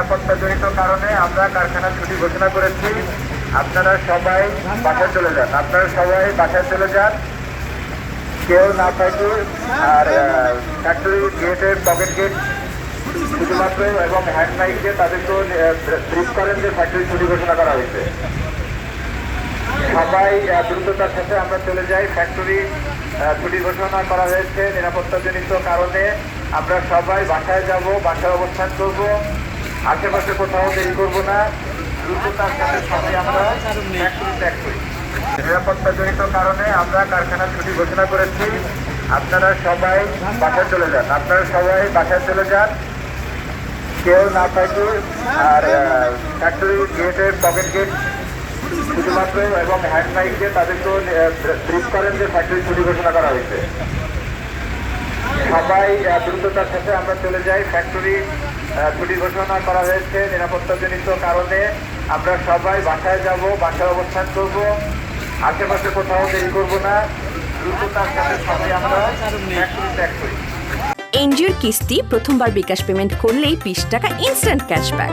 নিরাপত্তাজনিত কারণে আমরা কারখানা ছুটি ঘোষণা করেছি। আপনারা সবাই বাসায় চলে যান। আপনারা সবাই বাসায় চলে যান। কেউ না থাকে। আর ফ্যাক্টরি গেটের পকেট গেট শুধুমাত্র এবং হ্যান্ড মাইক তাদেরকেও ব্রিফ করেন যে ফ্যাক্টরি ছুটি ঘোষণা করা হয়েছে। সবাই দ্রুততার সাথে আমরা চলে যাই। ফ্যাক্টরি ছুটি ঘোষণা করা হয়েছে। নিরাপত্তাজনিত কারণে আমরা সবাই বাসায় যাব বাসায় অবস্থান করব। আশেপাশে কোথাও দেরি করব না। দ্রুততার সাথে সবাই আমরা ত্যাগ করি। নিরাপত্তাজনিত কারণে আমরা কারখানা ছুটি ঘোষণা করেছি। আপনারা সবাই বাসায় চলে যান। আপনারা সবাই বাসায় চলে যান। কেউ না থাকে আর ফ্যাক্টরি গেটের পকেট গেট শুধুমাত্র এবং হ্যান্ড মাইক দিয়ে তাদেরকেও ব্রিফ করেন যে ফ্যাক্টরি ছুটি ঘোষণা করা হয়েছে। সবাই দ্রুততার সাথে আমরা চলে যাই। ফ্যাক্টরি ছুটি ঘোষণা করা হয়েছে নিরাপত্তাজনিত কারণে। আমরা সবাই বাসায় যাব বাসায় অবস্থান করব। আশেপাশে কোথাও দেরি করব না। দ্রুততার সাথে সবাই আমরা ফ্যাক্টরি ত্যাগ করি। এনজিওর কিস্তি প্রথমবার বিকাশ পেমেন্ট করলেই বিশ টাকা ইনস্ট্যান্ট ক্যাশব্যাক